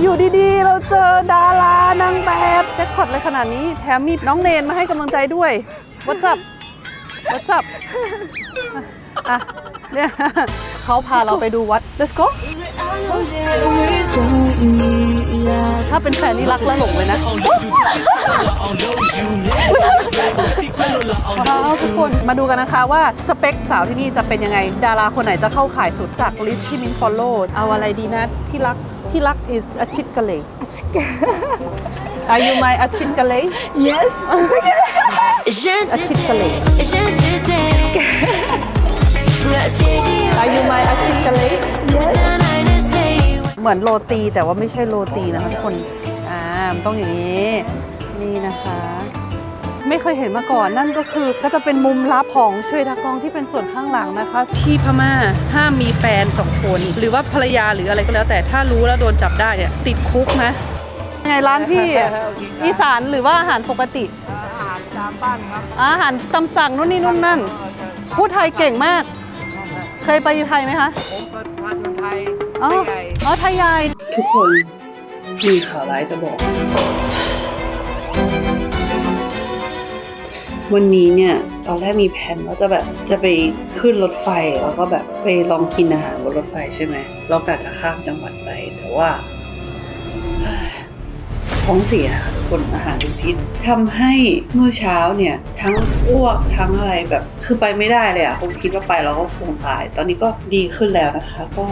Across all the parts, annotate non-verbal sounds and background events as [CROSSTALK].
อยู่ดีๆ เราเจอดารานางแบบแจ็คพอตเลยขนาดนี้ แถมมีน้องเนนมาให้กำลังใจด้วย What's up What's up อะเนี่ยเขาพาเราไปดูวัด Let's go ถ้าเป็นแฟนนี่รักและหลงเลยนะว้าวทุกคนมาดูกันนะคะว่าสเปคสาวที่นี่จะเป็นยังไง ดาราคนไหนจะเข้าขายสุดจากลิสต์ที่มินฟอลโล่เอาอะไรดีนะที่รัก ที่รัก is อาชิตกะเลย Are you my อาชิตกะเลย Yes. อาชิตกะเลย Are you my อาชิตกะเลยเหมือนโรตีแต่ว่าไม่ใช่โรตีนะคะทุกคน อ่ามันต้องอย่างนี้ นี่นะคะ ไม่เคยเห็นมาก่อน นั่นก็คือก็จะเป็นมุมลับของช่วยทักกองที่เป็นส่วนข้างหลังนะคะ ที่พม่าห้ามมีแฟนสองคน หรือว่าภรรยาหรืออะไรก็แล้ว แต่ถ้ารู้แล้วโดนจับได้เนี่ยติดคุกนะยังไงร้านพี่อะอีสานหรือว่าอาหารปกติ อาหารตามบ้านครับอาหารตำสั่งนู่นนี่นู่นนั่นพูดไทยเก่งมาก เคยไปอยู่ไทยไหมคะผมเป็นพระชนไทยอ๋อไม่ใหญ่อ๋อไทยใหญ่ทุกคนมีข่าวร้ายจะบอก วันนี้เนี่ยตอนแรกมีแผนว่าจะแบบจะไปขึ้นรถไฟแล้วก็แบบไปลองกินอาหารบนรถไฟใช่ไหมเรากะจะข้ามจังหวัดไปแต่ว่าท้องเสียค่ะทุกคนอาหารเป็นพิษทำให้เมื่อเช้าเนี่ยทั้งอ้วกทั้งอะไรแบบคือไปไม่ได้เลยอะคงคิดว่าไปเราก็คงตาย ตอนนี้ก็ดีขึ้นแล้วนะคะ ก็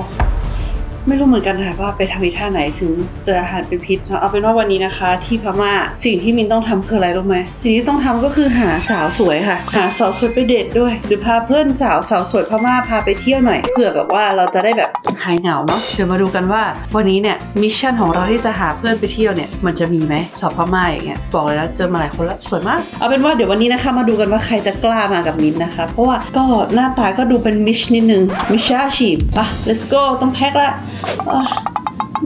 ไม่รู้เหมือนกันค่ะว่าไปทำอีท่าไหนถึงเจออาหารเป็นพิษเอาเป็นว่าวันนี้นะคะ ที่พม่าสิ่งที่มินต้องทำคืออะไรรู้ไหมสิ่งที่ต้องทำก็คือหาสาวสวยค่ะ หาสาวสวยไปเดทด้วย หรือพาเพื่อนสาวสาวสวยพม่าพาไปเที่ยวหน่อยเผื่อแบบว่าเราจะได้แบบหายเหงาเนาะเดี๋ยวมาดูกันว่า วันนี้เนี่ยมิชชั่นของเราที่จะหาเพื่อนไปเที่ยวเนี่ยมันจะมีไหมสอบพม่าอย่างเงี้ยบอกเลยแล้วเจอมาหลายคนแล้วสวยมากเอาเป็นว่าเดี๋ยววันนี้นะคะมาดูกันว่าใครจะกล้ามากับมินนะคะ เพราะว่าก็หน้าตาก็ดูเป็นมิชนิดนึงมิชชาชีพปะ let's go ต้องแพ็คละ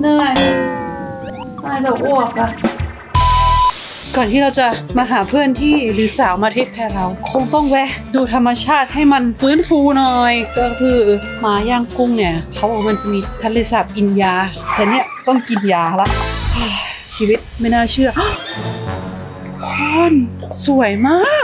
เหนื่อยน่าจะอ้วกอะก่อนที่เราจะมาหาเพื่อนที่หรือสาวมาเทคแคร์เรา คงต้องแวะดูธรรมชาติให้มันฟื้นฟูหน่อย ก็คือหมาย่างกุ้งเนี่ยเขาบอกมันจะมีทะเลสาบอินยา แต่เนี่ยต้องกินยาละชีวิตไม่น่าเชื่อคนสวยมาก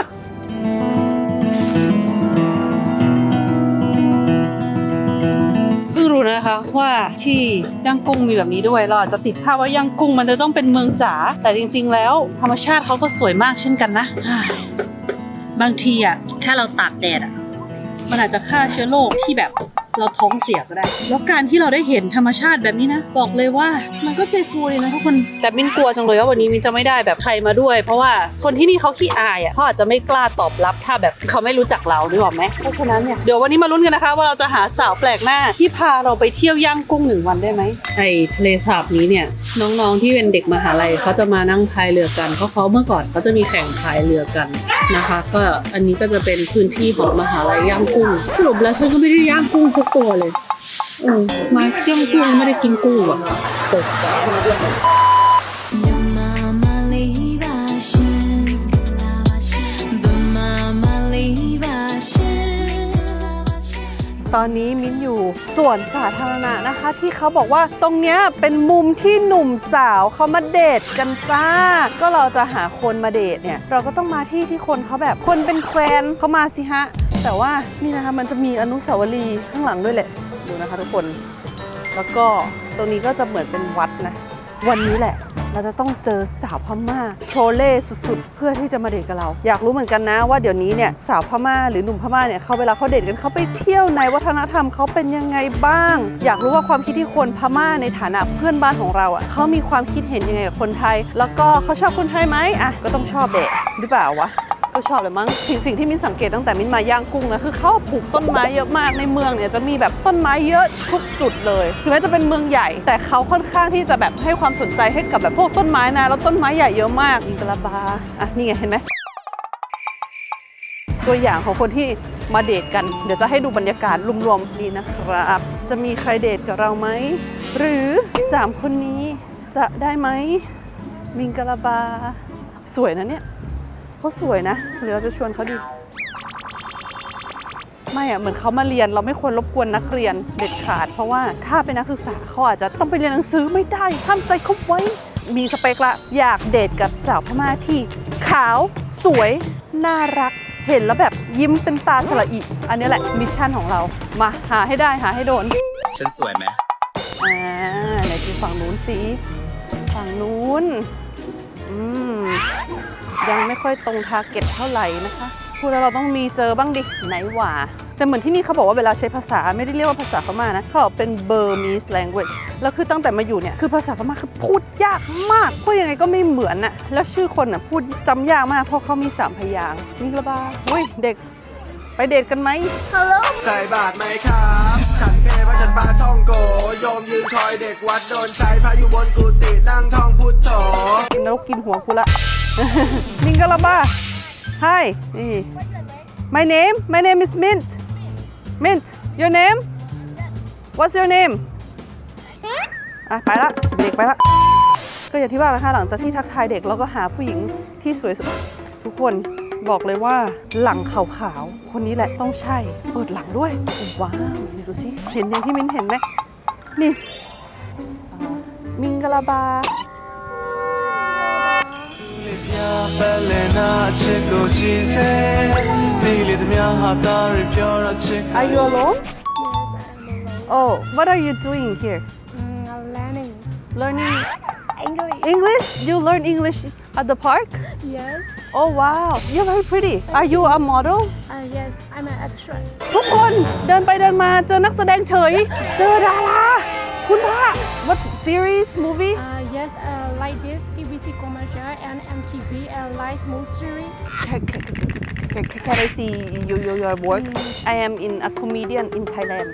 นะคะว่าที่ย่างกุ้งมีแบบนี้ด้วยเราอาจจะติดภาพว่าย่างกุ้งมันจะต้องเป็นเมืองจ๋าแต่จริง ๆ แล้ว ธรรมชาติเขาก็สวยมากเช่นกันนะ บางทีอะแค่เราตากแดดอะมันอาจจะฆ่าเชื้อโรคที่แบบ เราท้องเสียก็ได้ แล้วการที่เราได้เห็นธรรมชาติแบบนี้นะ บอกเลยว่ามันก็ใจฟูเลยนะทุกคน แต่มินกลัวจังเลยว่าวันนี้มินจะไม่ได้แบบใครมาด้วย เพราะว่าคนที่นี่เขาขี้อายอะเขาอาจจะไม่กล้าตอบรับถ้าแบบเขาไม่รู้จักเรานึกออกไหมเพราะฉะนั้นเนี่ยเดี๋ยววันนี้มาลุ้นกันนะคะ ว่าเราจะหาสาวแปลกหน้า ที่พาเราไปเที่ยวย่างกุ้งหนึ่งวันได้ไหมไอทะเลสาบนี้เนี่ยน้องๆที่เป็นเด็กมหาลัยเขาจะมานั่งพายเรือกันเพราะเขาเมื่อก่อนเขาจะมีแข่งพายเรือกันนะคะ ก็อันนี้ก็จะเป็นพื้นที่ของมหาลัยย่างกุ้งสรุปแล้วฉันก็ไม่ได้ย่างกุ้งทุกตัวเลยเออมาย่างกุ้งไม่ได้กินกุ้งอะสด Mama leave us, the mama leave us. ตอนนี้มิ้นอยู่สวนสาธารณะนะคะ ที่เขาบอกว่าตรงเนี้ยเป็นมุมที่หนุ่มสาวเขามาเดทกันจ้า ก็เราจะหาคนมาเดทเนี่ย เราก็ต้องมาที่ที่คนเขาแบบคนเป็นแควนเขามาสิฮะ แต่ว่านี่นะคะมันจะมีอนุสาวรีย์ข้างหลังด้วยแหละ ดูนะคะทุกคน แล้วก็ตรงนี้ก็จะเหมือนเป็นวัดนะ วันนี้แหละ เราจะต้องเจอสาวพม่าโชเล่สุดๆ เพื่อที่จะมาเดทกับเรา อยากรู้เหมือนกันนะว่าเดี๋ยวนี้เนี่ยสาวพม่าหรือหนุ่มพม่าเนี่ยเขาเวลาเขาเดทกันเขาไปเที่ยวในวัฒนธรรมเขาเป็นยังไงบ้าง อยากรู้ว่าความคิดที่คนพม่าในฐานะเพื่อนบ้านของเราอะเขามีความคิดเห็นยังไงกับคนไทย แล้วก็เขาชอบคนไทยไหมอะก็ต้องชอบเดทหรือเปล่าวะ ก็ชอบเลยมั้งสิ่งสิ่งที่มินสังเกตตั้งแต่มินมาย่างกุ้งนะคือเขาปลูกต้นไม้เยอะมากในเมืองเนี่ยจะมีแบบต้นไม้เยอะทุกจุดเลยถึงแม้จะเป็นเมืองใหญ่ แต่เขาค่อนข้างที่จะแบบให้ความสนใจให้กับแบบพวกต้นไม้นะแล้วต้นไม้ใหญ่เยอะมากอิงกะลาบาอะนี่ไงเห็นไหมตัวอย่างของคนที่มาเดทกัน เดี๋ยวจะให้ดูบรรยากาศรวมๆนี่นะครับ จะมีใครเดทกับเราไหม หรือสามคนนี้จะได้ไหมมิงกะลาบา สวยนะเนี่ย เขาสวยนะหรือเราจะชวนเขาดี ไม่อะเหมือนเขามาเรียนเราไม่ควรรบกวนนักเรียนเด็ดขาด เพราะว่าถ้าเป็นนักศึกษาเขาอาจจะต้องไปเรียนหนังสือไม่ได้ห้ามใจเขาไว้ มีสเปคละอยากเดทกับสาวพม่าที่ ขาวสวยน่ารักเห็นแล้วแบบยิ้มเป็นตาสละอิอันนี้แหละมิชชั่นของเรา มาหาให้ได้หาให้โดน ฉันสวยไหมอ่าไหนดูฝั่งนู้นสิ ฝั่งนู้น อืม ยังไม่ค่อยตรงทาร์เก็ตเท่าไหร่นะคะพูดแล้วเราต้องมีเจอบ้างดิไหนหว่า แต่เหมือนที่นี่เขาบอกว่าเวลาใช้ภาษาไม่ได้เรียกว่าภาษาพม่านะเขาบอกเป็น Burmese language แล้วคือตั้งแต่มาอยู่เนี่ย คือภาษาพม่าคือพูดยากมากพูดยังไงก็ไม่เหมือนน่ะแล้วชื่อคนน่ะพูดจำยากมากเพราะเขามีสามพยางค์นี่ละบ้าอุ้ยเด็กไปเดทกันไหมใส่บาทไหมครับ ฉันเพพระฉันบาท่องโก โยมยืนคอยเด็กวัดโดนใช้พระอยู่บนกุฏินั่งท่องพุทโธนรกกินหัวกูละ มิงกะลาบา Hi นี่ My name My name is Mint Mint Your name What's your name อะไปละเด็กไปละก็อย่างที่ว่านะคะหลังจากที่ทักทายเด็กเราก็หาผู้หญิงที่สวยสุดทุกคนบอกเลยว่าหลังขาวๆคนนี้แหละต้องใช่ เปิดหลังด้วยว้าวนี่ดูสิเห็นอย่างที่มิ้นเห็นไหมนี่มิงกะลาบา ပလနာချစ်ကိုကြည်စေဒီလေသမျှဟာသားရပြောတော့ချစ် Are you alone? Oh, what are you doing here? Mm, I'm learning Learning [LAUGHS] English. English? You learn English at the park? Yes. Oh wow, you're very pretty. Are you a model? Uh, yes, I'm an actress. ทุกคนเดินไปเดินมาเจอนักแสดงเฉย เจอดาราคุณพระ [LAUGHS] What series movie? Uh, yes, uh, like this TVC commercial and MTV and live smooth series. Can, can, can, can I see you, your, your work? I am in a comedian in Thailand.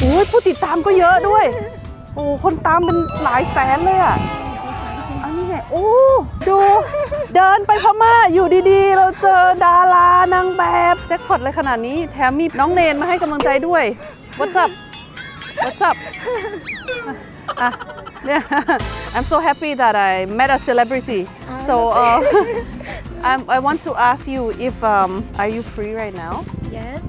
โอ้ยผู้ติดตามก็เยอะด้วย โอ้คนตามเป็นหลายแสนเลยอะอันนี้ไง โอ้ ดู เดินไปพม่าอยู่ดีๆ เราเจอดารานางแบบแจ็คพอตเลยขนาดนี้ แถมมีน้องเนนมาให้กำลังใจด้วย What's up What's up อะ เนี่ย I'm so happy that I met a celebrity so uh, [LAUGHS] I'm, I want to ask you if um, are you free right now Yes.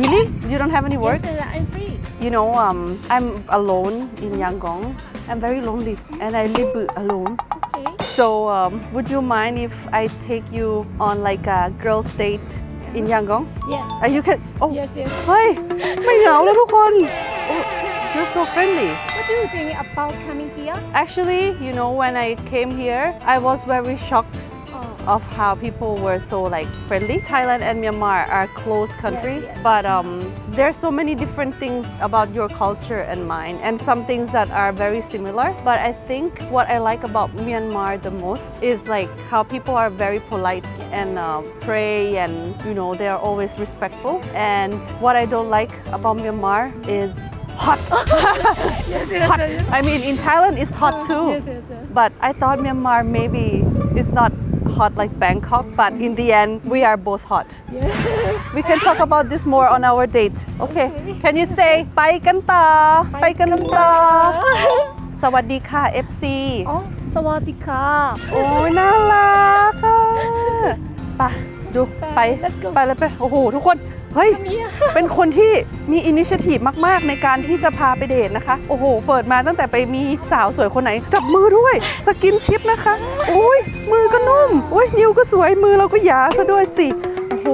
Really? You don't have any work? Yes, uh, I'm free. You know, um, I'm alone in Yangon. I'm very lonely and I live alone. Okay. So, um, would you mind if I take you on like a girls' date in Yangon? Yes. Uh, you can. Oh, Yes, yes. เฮ้ย ไม่เหงาแล้วทุกคน [LAUGHS] Oh, you're so friendly. What do you think about coming here? Actually, you know, when I came here, I was very shocked Oh, of how people were so like friendly. Thailand and Myanmar are close country, yes. but um, there's so many different things about your culture and mine, and some things that are very similar. But I think what I like about Myanmar the most is like how people are very polite and uh, pray, and you know they are always respectful. And what I don't like about Myanmar is hot. [LAUGHS] hot. I mean, in Thailand it's hot too. yes, yes, yes. But I thought Myanmar maybe is not hot like Bangkok, but in the end, we are both hot. Yes. [LAUGHS] We can talk about this more on our date. Okay. Can you say ไปกันต่อไปกันต่อ[LAUGHS] สวัสดีค่ะ FC oh, สวัสดีค่ะ โอ้ยน่ารักค่ะไป ดูไป Let's go ไปเลยไปโอ้โห ทุกคน เฮ้ย เป็นคนที่มีอินิชทีฟมาก ๆ ในการที่จะพาไปเดทนะคะ โอ้โห เปิดมาตั้งแต่ไปมีสาวสวยคนไหน จับมือด้วย สกินชิปนะคะโอ้ยมือก็นุ่มโอ้ยนิ้วก็สวยมือเราก็หยาซะด้วยสิ โอ้โห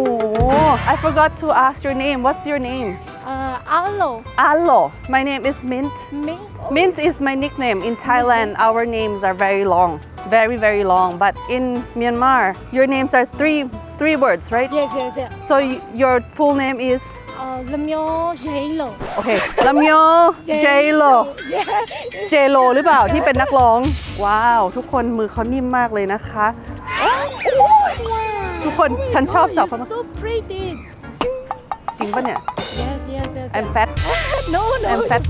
I forgot to ask your name what's your name Uh, hello. Allo my name is Mint Ming. Mint is my nickname. In Thailand, our names are very long, very very long. But in Myanmar, your names are three three words, right? Yes, yes, yes. So y- your full name is Uh, Lemyo Jelo. okay, Lamyo J-Lo Yeah. J-Lo หรือเปล่าที่เป็นนักร้อง ว้าว ทุกคนมือเขานิ่มมากเลยนะคะ ทุกคนฉันชอบ Oh, สาว you're พม่า so pretty. จริงปะเนี่ย Yes, yes, yes. I'm yes. fat No, no. I'm fat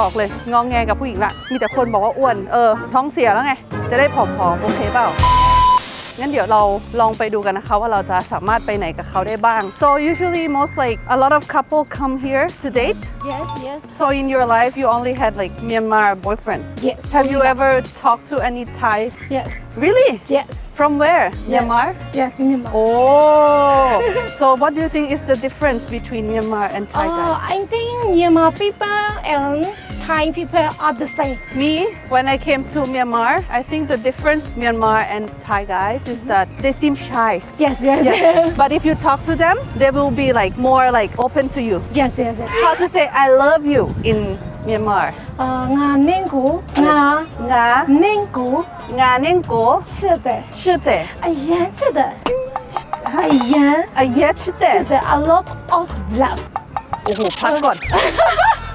บอกเลยงองแงกับผู้หญิงละ มีแต่คนบอกว่าอ้วน เออ ท้องเสียแล้วไง จะได้ผอมๆ โอเคเปล่า งั้นเดี๋ยวเราลองไปดูกันนะคะว่าเราจะสามารถไปไหนกับเขาได้บ้าง so usually most like a lot of couple come here to date Yes, yes. so in your life you only had like Myanmar boyfriend Yes. have you ever talked to any Thai Yes. really Yes. From where Myanmar Yes, Myanmar. Oh [LAUGHS] so what do you think is the difference between Myanmar and Thai Uh, guys I think Myanmar people and Thai people are the same. Me, when I came to Myanmar, I think the difference Myanmar and Thai guys is that they seem shy. Yes, yes, Yes. [LAUGHS] yes, but if you talk to them, they will be like more like open to you. yes, yes. yes. How to say I love you in Myanmar. Uh, nga ninggu, nga nga ninggu, nga ninggu, chide, chide, ayan chide, ayan, ayan chide, chide, a lot of love. โอ้โหพักก่อน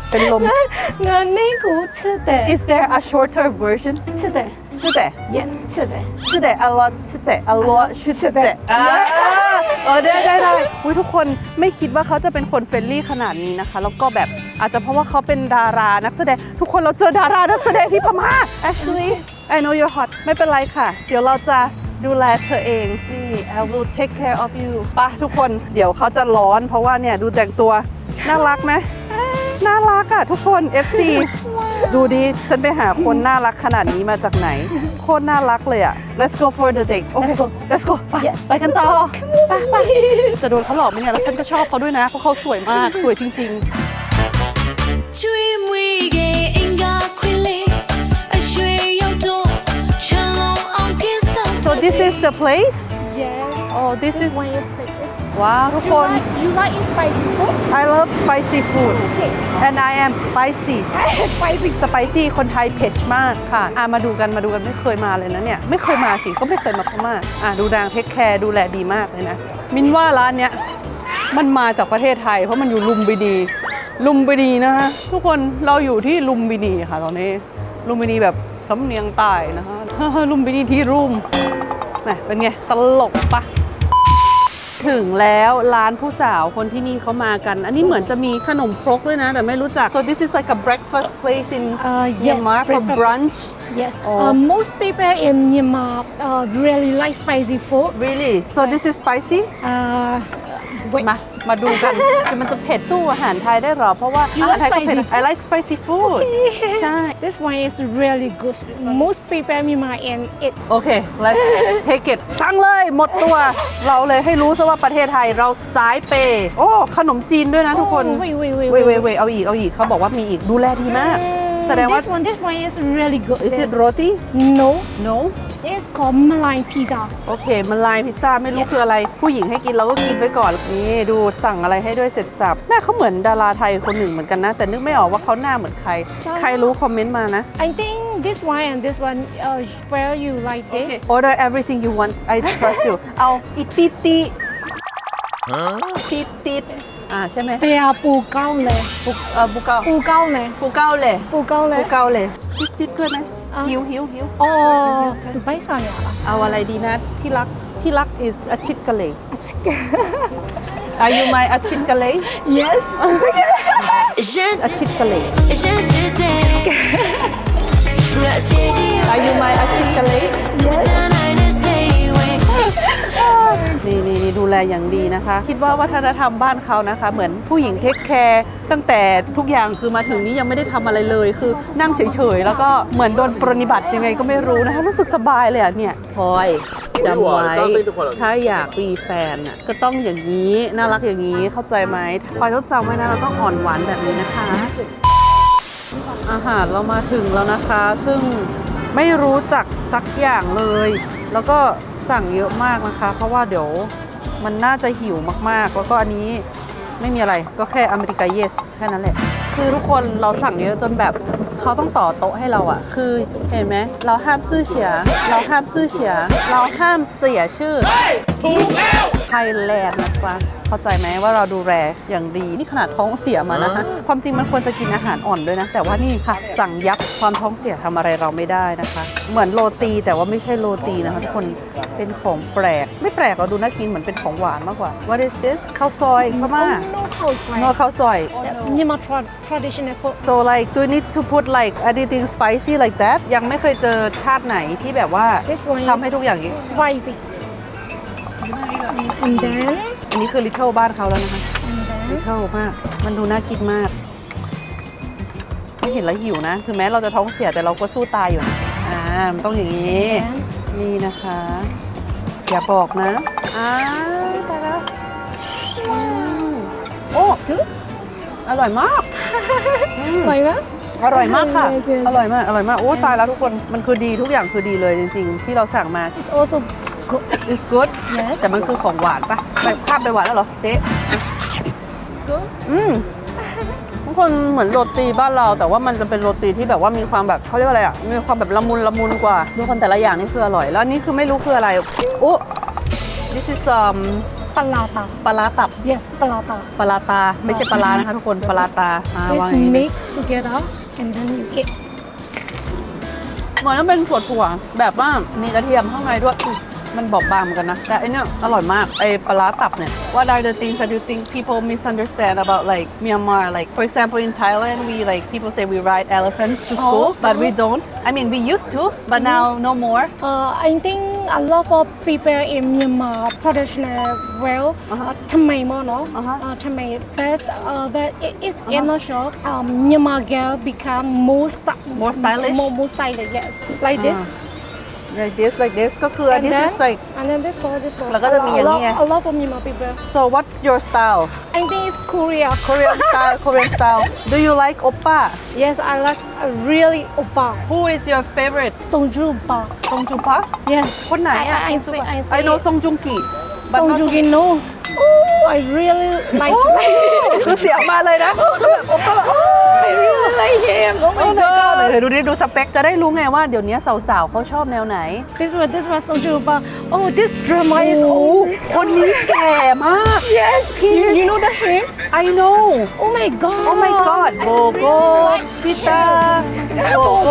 เป็นลม nga ninggu chide. Is there a shorter version? Chide. Chide. Yes, chide. Chide, a lot chide, a lot chide. เออได้ได้ได้ทุกคนไม่คิดว่าเขาจะเป็นคนเฟรนลี่ขนาดนี้นะคะ แล้วก็แบบ อาจจะเพราะว่าเขาเป็นดารานักแสดง ทุกคนเราเจอดารานักแสดงที่พม่า Actually I know you're hot ไม่เป็นไรค่ะ เดี๋ยวเราจะดูแลเธอเองนี่ I will take care of you ไป่ะทุกคนเดี๋ยวเขาจะร้อน เพราะว่าเนี่ยดูแต่งตัว น่ารักไหมน่ารักอะทุกคน FC ดูดิ ฉันไปหาคนน่ารักขนาดนี้มาจากไหน โคตรน่ารักเลยอะ Let's go for the date Let's go Let's go ไป Yes ไปกันต่อ ไปไปจะโดนเขาหลอกไหมเนี่ย แล้วฉันก็ชอบเขาด้วยนะ เพราะเขาสวยมาก สวยจริง追 this is the place Yes. oh this is One is like this. ว้าวทุก You คน like you like it spicy food? I love spicy food Okay. and I am spicy spicy. สไปซี่คนไทยเผ็ดมากค่ะอะมาดูกันมาดูกันไม่เคยมาเลยนะเนี่ย ไม่เคยมาสิก็ไม่เคยมาพม่าอะดูนางเทคแคร์ดูแลดีมากเลยนะ มินว่าร้านเนี้ยมันมาจากประเทศไทย เพราะมันอยู่ลุมพินีลุมพินีนะคะทุกคนเราอยู่ที่ลุมพินีค่ะตอนนี้ลุมพินีแบบสำเนียงใต้นะคะ ลุมพินีที่รุม แหมเป็นไง ตลกปะถึงแล้วร้านผู้สาวคนที่นี่เขามากัน อันนี้เหมือนจะมีขนมครกด้วยนะ แต่ไม่รู้จัก so this is like a breakfast place in Uh, yes, Myanmar for breakfast. brunch Yes. Oh. Uh, most people in Myanmar uh, really like spicy food. really so this is spicy Uh, wait. มามาดูกัน คือมันจะเผ็ดสู้อาหารไทยได้หรอ เพราะว่า You อาหาร like ไทยก็เผ็ด spicy? I like spicy food ใช่ This one is really good. Most people in Myanmar and it. โอเค let's take it สั่งเลยหมดตัว เราเลยให้รู้ซะว่าประเทศไทยเราสายเปย์โอ้ ขนมจีนด้วยนะทุกคน Oh, wait, wait, wait, เว้ย wait, เว้ยเว้ยเอาอีกเอาอีกเขาบอกว่ามีอีกดูแลดีมาก Mm, แสดงว่า this one, this one is really good. is it Yes. roti No, no it's called Malay pizza. โอเคมันลายพิซซ่าไม่รู้คืออะไร ผู้หญิงให้กินเราก็กินไว้ก่อนนี่ดูสั่งอะไรให้ด้วยเสร็จสับหน้าเขาเหมือนดาราไทยคนหนึ่งเหมือนกันนะ แต่นึกไม่ออกว่าเขาหน้าเหมือนใคร ใครรู้คอมเมนต์มานะ I think this one and this one, uh, where you like this? order everything you want I trust you เอาอีติติติติดอ่าใช่ไหมไปเอาปูเก้าเลยบุกเอ่อบุกเกาปูเก้าเลยบุกเกาเลยปูเก้าเลยบุกเกาเลยติดติดด้วยไหมอะ หิวหิวหิวโอ้ดูไม่สอนเหรอเอาอะไรดีนะที่รักที่รัก is อาชิตกะเลย Are you my อาชิตกะเลย Yes อาชิตกะเลย Are you my อาชิตกะเลย Yes แลอย่างดีนะคะ คิดว่าวัฒนธรรมบ้านเขานะคะ เหมือนผู้หญิงเทคแคร์ตั้งแต่ทุกอย่างคือมาถึงนี้ยังไม่ได้ทำอะไรเลย คือนั่งเฉยๆ แล้วก็เหมือนโดนปรนนิบัติยังไงก็ไม่รู้นะคะรู้สึกสบายเลยอะเนี่ยพลอยจำไว้ ถ้าอยากมีแฟนอะก็ต้องอย่างนี้น่ารักอย่างนี้เข้าใจไหมพลอยต้องจำไว้นะเราต้องอ่อนหวานแบบนี้นะคะ อาหารเรามาถึงแล้วนะคะ ซึ่งไม่รู้จักสักอย่างเลย แล้วก็สั่งเยอะมากนะคะ เพราะว่าเดี๋ยว มันน่าจะหิวมากๆ แล้วก็อันนี้ไม่มีอะไรก็แค่อเมริกาเยสแค่นั้นแหละ คือทุกคนเราสั่งเยอะจนแบบเขาต้องต่อโต๊ะให้เราอะคือเห็นไหมเราห้ามซื่อเฉีย เราห้ามซื่อเฉีย เราห้ามเสียชื่อ ถูกแล้วไทยแลนด์นะจ๊ะเข้าใจไหมว่าเราดูแลอย่างดี นี่ขนาดท้องเสียมานะคะความจริงมันควรจะกินอาหารอ่อนด้วยนะ แต่ว่านี่ค่ะ สั่งยับความท้องเสียทำอะไรเราไม่ได้นะคะ เหมือนโรตีแต่ว่าไม่ใช่โรตีนะคะทุกคนเป็นของแปลก ไม่แปลกเราดูน่ากินเหมือนเป็นของหวานมากกว่า What is this ข้าวซอยพม่า no cold นัวข้าวซอย Myanmar tra- traditional food so like do you need to put like anything spicy like that ยังไม่เคยเจอชาติไหนที่แบบว่า This one is ทำให้ทุกอย่างอย่างนี้ spicy and then อันนี้คือ little บ้านเขาแล้วนะคะ and then ลิเทิลมาก มันดูน่ากินมาก ไม่เห็นแล้วหิวนะ ถึงแม้เราจะท้องเสียแต่เราก็สู้ตายอยู่นะอ่า มันต้องอย่างนี้ and นี่นะคะ อย่าบอกนะอ้าวตายแล้วอืมโอ้อร่อยมากอร่อยไหมอร่อยมากค่ะ Yes, yes. อร่อยมาก อร่อยมาก โอ้ตายแล้วทุกคน มันคือดีทุกอย่างคือดีเลยจริง ๆ ที่เราสั่งมา It's also good it's good Yes แต่มันคือของหวานปะไปข้ามไปหวานแล้วเหรอเจ๊ It's good อืมทุกคนเหมือนโรตีบ้านเรา แต่ว่ามันจะเป็นโรตีที่แบบว่ามีความแบบเขาเรียกว่าอะไรอะมีความแบบละมุนละมุนกว่าทุกคนแต่ละอย่างนี่คืออร่อย แล้วอันนี่คือไม่รู้คืออะไรโอ้ this is um ปลาตาปลาร้าตับ Yes ปลาตาปลาร้าตาไม่ใช่ปลาร้านะคะทุกคนปลาร้าตาอ่า Let's วางอย่างนี้ mix together and then you eat เหมือนมันเป็นถั่วถั่วๆแบบว่ามีกระเทียมข้างในด้วยอุ๊ย มันบอบบางเหมือนกันนะ แต่อันเนี้ยอร่อยมาก ไอปลาร้าตับเนี่ย What are the things that you think people misunderstand about like Myanmar like for example in Thailand we like people say we ride elephants to school Oh, but we uh-huh. don't I mean we used to but now no more Uh, I think a lot of people in Myanmar traditional well Uh-huh. uh, ทำไมมอเนาะ Uh-huh. uh, ทำไม but uh, but it is uh not sure um, Myanmar girl become more st- More stylish? more more stylish yes like this like this like this ก็คือ and this then is like and then this one this one แล้วก็จะมีอย่างนี้ไง a lot of Myanmar people so what's your style I think it's Korea Korean [LAUGHS] style Korean style do you like oppa yes I like uh, really oppa who is your favorite Songju oppa ซงจูปะ yes คนไหนอ่ะ I, I, I, I, I know ซงจุงกิ but not Songju no oh I really like คือเสียงมาเลยนะแบบโอป้าแบบโอ้ I really like him oh โอ้ my ยก็ god เลยดูดิดูสเปคจะได้รู้ไงว่าเดี๋ยวนี้สาวๆเขาชอบแนวไหน This one, this one, Soju Ba. Oh, this drama โอ้ is โห old. คนนี้แก่มาก Yes, you, you know the him? I know Oh my god. Oh my god โบโกพิตาโบโก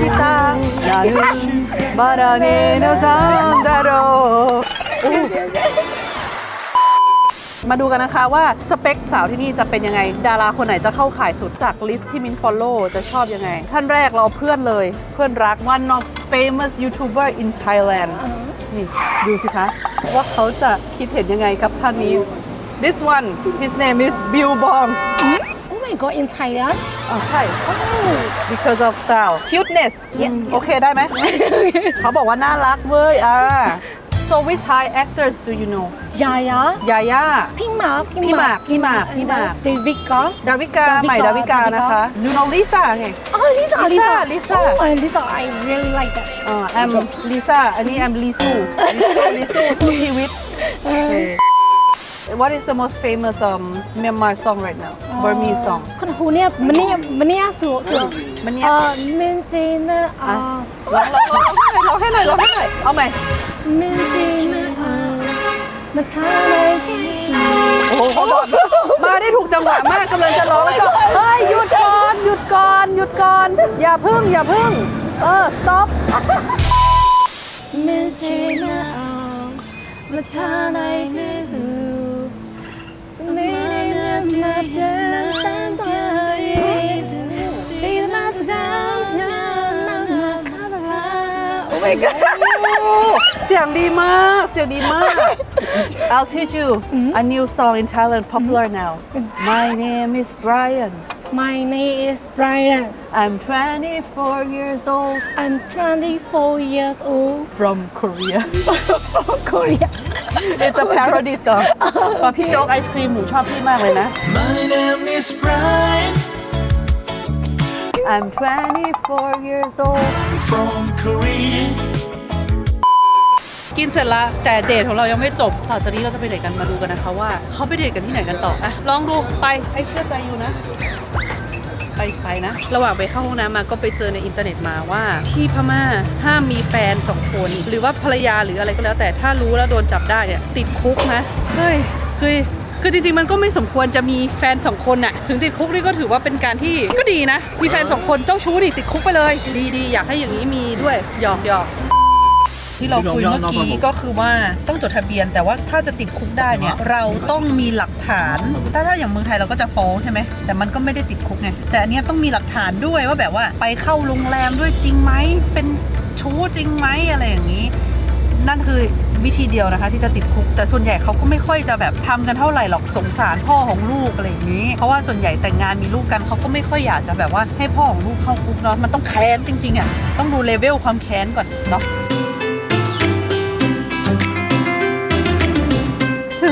พิตานานุบาราเนโนซังดาโร มาดูกันนะคะว่าสเปคสาวที่นี่จะเป็นยังไง ดาราคนไหนจะเข้าข่ายสุดจากลิสต์ที่มิน follow จะชอบยังไง ท่านแรกเราเพื่อนเลยเพื่อนรัก one of famous YouTuber in Thailand นี่ดูสิคะ ว่าเขาจะคิดเห็นยังไงกับท่านนี้ This one his name is Bill Bong Oh my god, in Thailand? อ๋อใช่ because of style cuteness Yes. โอเคได้ไหม เขาบอกว่าน่ารักเว้ยอ่า so which Thai actors do you know Yaya, ยาย่า Pima, Pima, Pima, Pima, Pima. David Ga. ดาวิกา ดาวิกาใหม่ดาวิกาดาวิกานะคะ you know Lisa ไง Oh, Lisa, Lisa, Lisa. Lisa. Oh, and Lisa, I really like that. อ่า I'm Lisa อันนี้ I'm Lisu Lisu Lisu สู้ชีวิต What is the most famous um Myanmar song right now Burmese song คนหูเนี่ยมันเนี่ยมันเนี่ยสวยสวยมันเนี่ยเอ่อเมนเจนะอ่าร้องร้องร้องให้หน่อยร้องให้หน่อยเอาใหม่เมนเจนะอ่ามาทำอะไรกันโอ้โหเขาบอกมาได้ถูกจังหวะมากกำลังจะร้องแล้วก็เฮ้ยหยุดก่อนหยุดก่อนหยุดก่อนอย่าพึ่งอย่าพึ่งเออ stop เมนเจนะอ่ามาทำอะไร เดินตามไปที่มาสกาวนานานาคาราโอ้ my god เสียงดีมาก เสียงดีมาก I'll teach you a new song in Thailand popular now My name is Brian My name is Brian I'm 24 years old I'm 24 years old from Korea [LAUGHS] from Korea It's a parody song [LAUGHS] ตอนพี่โจ๊กไอศครีมหนูชอบพี่มากเลยนะ My name is Brian I'm 24 years old from Korea กินเสร็จละแต่เดทของเรายังไม่จบต่อจากนี้เราจะไปเดทกันมาดูกันนะคะว่าเขาไปเดทกันที่ไหนกันต่ออะลองดูไปไอเชื่อใจอยู่นะ ไปไปนะ ระหว่างไปเข้าห้องน้ำมาก็ไปเจอในอินเทอร์เน็ตมาว่า ที่พม่าห้ามมีแฟนสองคน หรือว่าภรรยาหรืออะไรก็แล้ว แต่ถ้ารู้แล้วโดนจับได้เนี่ยติดคุกนะเฮ้ยคือคือจริงๆ มันก็ไม่สมควรจะมีแฟนสองคนน่ะ ถึงติดคุกนี่ก็ถือว่าเป็นการที่ก็ดีนะ มีแฟนสองคนเจ้าชู้ดิติดคุกไปเลย ดีดีอยากให้อย่างนี้มีด้วยหยอกหยอก ที่เราคุยเมื่อกี้ก็คือว่าต้องจดทะเบียน แต่ว่าถ้าจะติดคุกได้เนี่ยเราต้องมีหลักฐานถ้าถ้าอย่างเมืองไทยเราก็จะฟ้องใช่ไหมแต่มันก็ไม่ได้ติดคุกไงแต่อันเนี้ยต้องมีหลักฐานด้วยว่าแบบว่าไปเข้าโรงแรมด้วยจริงไหมเป็นชู้จริงไหมอะไรอย่างนี้ นั่นคือวิธีเดียวนะคะที่จะติดคุก แต่ส่วนใหญ่เขาก็ไม่ค่อยจะแบบทำกันเท่าไหร่หรอกสงสารพ่อของลูกอะไรอย่างนี้ เพราะว่าส่วนใหญ่แต่งงานมีลูกกันเขาก็ไม่ค่อยอยากจะแบบว่าให้พ่อของลูกเข้าคุกเนาะมันต้องแค้นจริงๆอะต้องดูเลเวลความแค้นก่อนเนาะ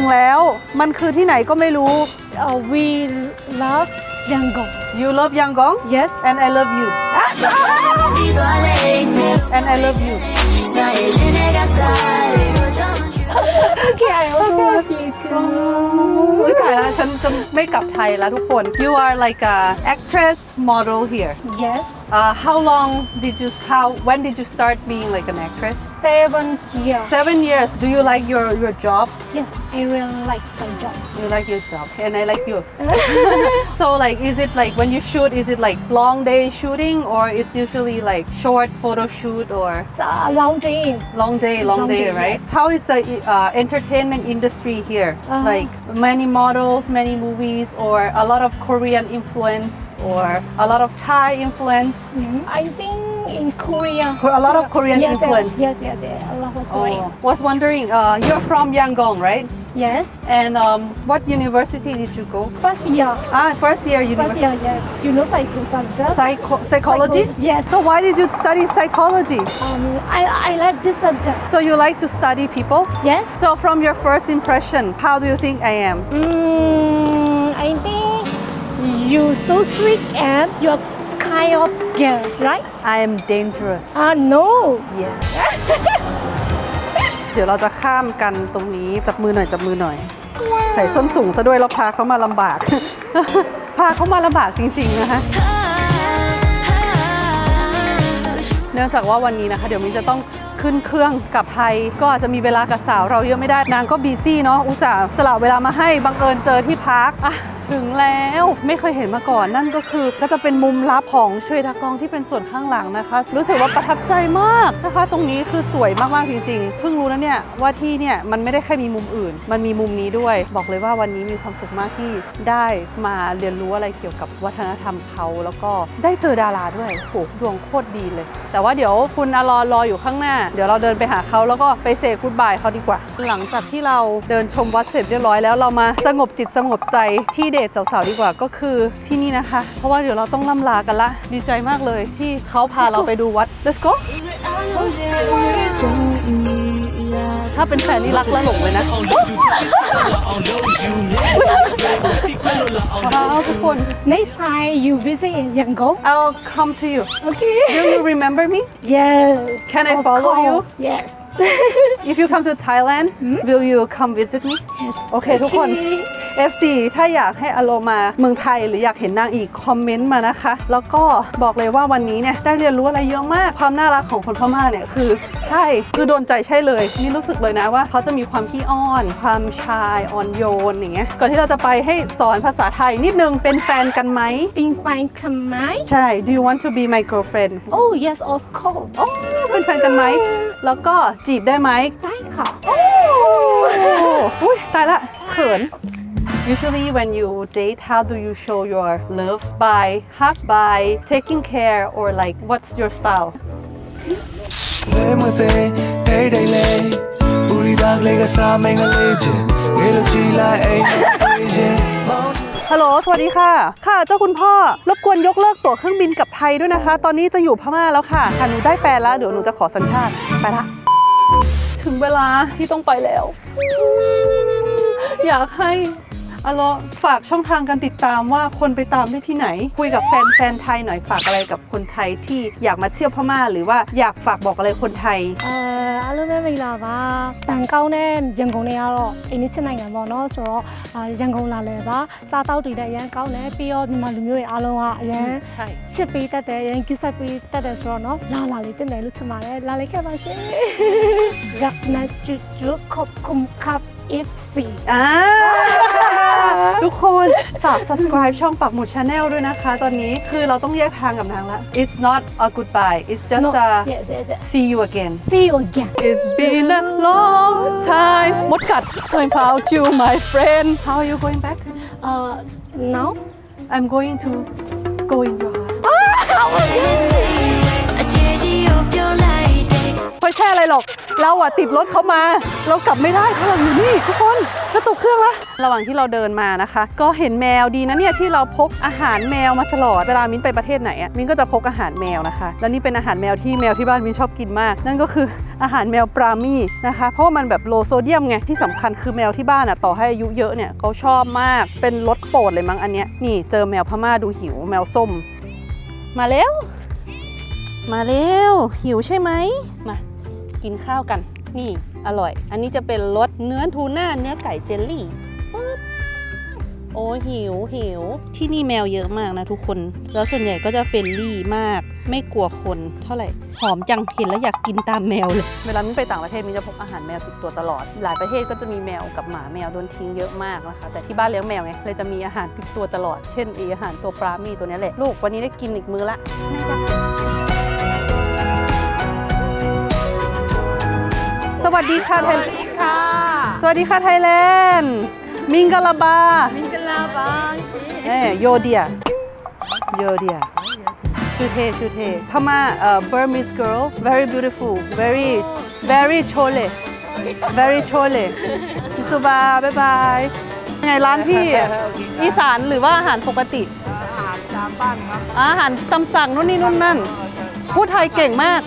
งแล้ว มันคือที่ไหนก็ไม่รู้ Uh, we love Yangon. you love Yangon Yes. and I love you and I love you Okay, I also love you too. อุ้ยตายแล้วฉันจะไม่กลับไทยแล้วทุกคน you are like a actress model here Yes. uh, how long did you how when did you start being like an actress Seven years. seven years do you like your your job Yes, I really like my job. you like your job and I like you [LAUGHS] [LAUGHS] so like is it like when you shoot is it like long day shooting or it's usually like short photo shoot or It's a long day. long day long, Long day, day, right yes. how is the uh, entertainment industry here. Uh, like many models many movies or a lot of korean influence or a lot of thai influence. I think in Korea. a lot of korean yes, influence Yes, yes, yes. A lot of Korean. Oh, was wondering uh, you're from yangon right Yes. and um, what university did you go First year. ah first year university. First year, yes. You know psycho subject? Psycho- psychology Psycho- yes. so why did you study psychology Um, I, I like this subject. so you like to study people Yes. so from your first impression how do you think i am Mm, I think you're so sweet and you're kind of girl, right? i am dangerous Ah, no. Yes เดี๋ยวเราจะข้ามกันตรงนี้จับมือหน่อยจับมือหน่อย ใส่ส้นสูงซะด้วยแล้วพาเขามาลำบาก พาเขามาลำบากจริงๆนะคะเนื่องจากว่าวันนี้นะคะ เดี๋ยวมินจะต้องขึ้นเครื่องกลับไทยก็อาจจะมีเวลากับสาวเราเยอะไม่ได้นางก็บีซี่เนาะอุตส่าห์สละเวลามาให้บังเอิญเจอที่พักอะ ถึงแล้วไม่เคยเห็นมาก่อนนั่นก็คือ ก็จะเป็นมุมลับของชวยดากองที่เป็นส่วนข้างหลังนะคะ รู้สึกว่าประทับใจมากนะคะ ตรงนี้คือสวยมากๆจริงๆ เพิ่งรู้นะเนี่ยว่าที่เนี่ยมันไม่ได้แค่มีมุมอื่น มันมีมุมนี้ด้วย บอกเลยว่าวันนี้มีความสุขมากที่ได้มาเรียนรู้อะไรเกี่ยวกับวัฒนธรรมเขาแล้วก็ได้เจอดาราด้วยโหดวงโคตรดีเลย แต่ว่าเดี๋ยวคุณอารอรออยู่ข้างหน้า เดี๋ยวเราเดินไปหาเขาแล้วก็ไปเซกูดบายเขาดีกว่า หลังจากที่เราเดินชมวัดเสร็จเรียบร้อยแล้วเรามาสงบจิตสงบใจที่เดทสาวๆดีกว่าก็คือที่นี่นะคะ เพราะว่าเดี๋ยวเราต้องล่ำลากันละ ดีใจมากเลยที่เขาพาเราไปดูวัด let's go ถ้าเป็นแฟนนี่รักและหลงเลยนะว้าวทุกคน Next time you visit in Yangon. I'll come to you Okay. Will you remember me Yes. Can I of follow you? course. Yes. If you come to Thailand will you come visit me โอเคทุกคน FC ถ้าอยากให้อโลมาเมืองไทย หรืออยากเห็นนางอีกคอมเมนต์มานะคะ แล้วก็บอกเลยว่าวันนี้เนี่ยได้เรียนรู้อะไรเยอะมากความน่ารักของคนพม่าเนี่ยคือใช่คือโดนใจใช่เลย นี่รู้สึกเลยนะว่า เขาจะมีความขี้อ้อน ความชายอ่อนโยนอย่างเงี้ยก่อนที่เราจะไปให้สอนภาษาไทยนิดนึงเป็นแฟนกันไหม Being fine, come on. ใช่ Do you want to be my girlfriend Oh yes, of course. โอ้เป็นแฟนกันไหมแล้วก็จีบได้ไหมได้ค่ะโอ้อุ้ยตายละเขิน Usually when you date how do you show your love by hug by taking care or like what's your style လဲမွေပေဟေးတိုင်းလေဘူရီသားကလေးကစားမင်းကလေးချင်းငေးလို့ကြည်လိုက်အိမ်ပြေးရင်မောင်း ฮัลโหล สวัสดีค่ะ ค่ะ เจ้าคุณพ่อ รบกวนยกเลิกตั๋วเครื่องบินกลับไทยด้วยนะคะ ตอนนี้จะอยู่พม่าแล้วค่ะ ค่ะ หนูได้แฟนแล้ว เดี๋ยวหนูจะขอสัญชาติ ไปละ ถึงเวลาที่ต้องไปแล้ว อยากให้ อะโลฝากช่องทางการติดตามว่าคนไปตามได้ที่ไหน คุยกับแฟนแฟนไทยหน่อยฝากอะไรกับคนไทยที่อยากมาเที่ยวพม่า หรือว่าอยากฝากบอกอะไรคนไทย အဲအားလုံးပဲမင်္ဂလာပါ။တန်ကောင်းတဲ့ရန်ကုန်တွေကတော့အိန္ဒိချင်းနိုင်ငံပေါ့နော်ဆိုတော့အာရန်ကုန်လာလဲပါ။စားတောက်တွေလည်းအရန်ကောင်းတယ်ပြီးတော့မြန်မာလူမျိုးတွေအားလုံးကအရန် ใช่ ချစ်ပေးတတ်တယ်အရန်ကျူဆိုင်ပေးတတ်တယ်ဆိုတော့နော်လာလာလေးတင်တယ်လို့ထင်ပါတယ်။လာလေးခဲ့ပါရှင်။ရက်နကျွတ်ကျွတ်ခပ်คุมคับ FC อ่า ทุกคนฝาก subscribe ช่องปักหมุด Channel ด้วยนะคะ ตอนนี้คือเราต้องแยกทางกับนางละ it's not a goodbye it's just a see you again See you again. it's been a long time มดกัด I'm proud you my friend how are you going back Uh, now? I'm going to go in your heart， แช่อะไรหรอก เราอะติดรถเขามา เรากลับไม่ได้เขาอกอยู่นี่ทุกคนกระตุกเครื่องละระหว่างที่เราเดินมานะคะ ก็เห็นแมวดีนะเนี่ยที่เราพกอาหารแมวมาตลอดเวลามิ้นไปประเทศไหนอะมิ้นก็จะพกอาหารแมวนะคะ แล้วนี่เป็นอาหารแมวที่แมวที่บ้านมิ้นชอบกินมาก นั่นก็คืออาหารแมวปรามี่นะคะ เพราะว่ามันแบบโลโซเดียมไงที่สำคัญคือแมวที่บ้านอะต่อให้อายุเยอะเนี่ยเขาชอบมากเป็นรสโปรดเลยมั้งอันเนี้ยนี่เจอแมวพม่าดูหิว แมวส้ม มาแล้ว มาเร็วหิวใช่ไหมมา กินข้าวกัน นี่อร่อย อันนี้จะเป็นรสเนื้อทูน่าเนื้อไก่เจลลี่ปึ๊บโอ้หิวหิว ที่นี่แมวเยอะมากนะทุกคน แล้วส่วนใหญ่ก็จะเฟรนลี่มาก ไม่กลัวคนเท่าไหร่ หอมจัง เห็นแล้วอยากกินตามแมวเลย เวลามิ้นไปต่างประเทศมิ้นจะพกอาหารแมวติดตัวตลอด หลายประเทศก็จะมีแมวกับหมาแมวโดนทิ้งเยอะมากนะคะ แต่ที่บ้านเลี้ยงแมวไง เลยจะมีอาหารติดตัวตลอด เช่นอาหารตัวปลามีตัวนี้แหละ ลูกวันนี้ได้กินอีกมื้อละน่าจะ วัสดีค่ะไทยสวัสดีค่ะ สวัสดีค่ะไทยแลนด์มิงกะลาบา มิงกะลาบางสิเอ้ยโยเดียโยเดียชื่อเท่ชื่อเท่พม่าเอ่อ Burmese girl very beautiful very very chole very chole พิสุบาบ๊ายบายยังไงร้านพี่อะอีสานหรือว่าอาหารปกติ อาหารตามบ้านครับ อาหารตำสั่งนู่นนี่นู่นนั่น พูดไทยเก่งมาก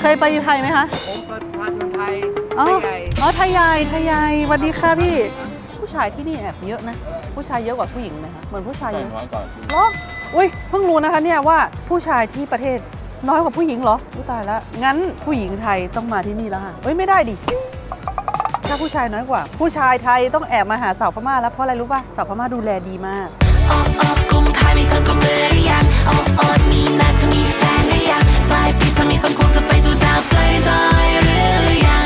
เคยไปอยู่ไทยไหมคะผมเป็ ทยอ๋อไทยใหญ่อ๋อไทยใหญ่ไทยใหญ่สวัสดีค่ะพี่ ผู้ชายที่นี่แอบเยอะนะ ผู้ชายเยอะกว่าผู้หญิงไหมคะเหมือนผู้ชายเยอะน้อยกว่าหรออุ้ยเพิ่งรู้นะคะเนี่ยว่าผู้ชายที่ประเทศน้อยกว่าผู้หญิงเหรอผู้ตายแล้วงั้นผู้หญิงไทยต้องมาที่นี่แล้วค่ะเอ้ยไม่ได้ดิถ้าผู้ชายน้อยกว่า ผู้ชายไทยต้องแอบมาหาสาวพม่าแล้วเพราะอะไรรู้ป่ะสาวพม่าดูแลดีมากไทยมีคนกลมเลยหรือยังอออมีน่จะมีแฟนหรือยังปลายปีจะมีคนคงจะไป planes I really am.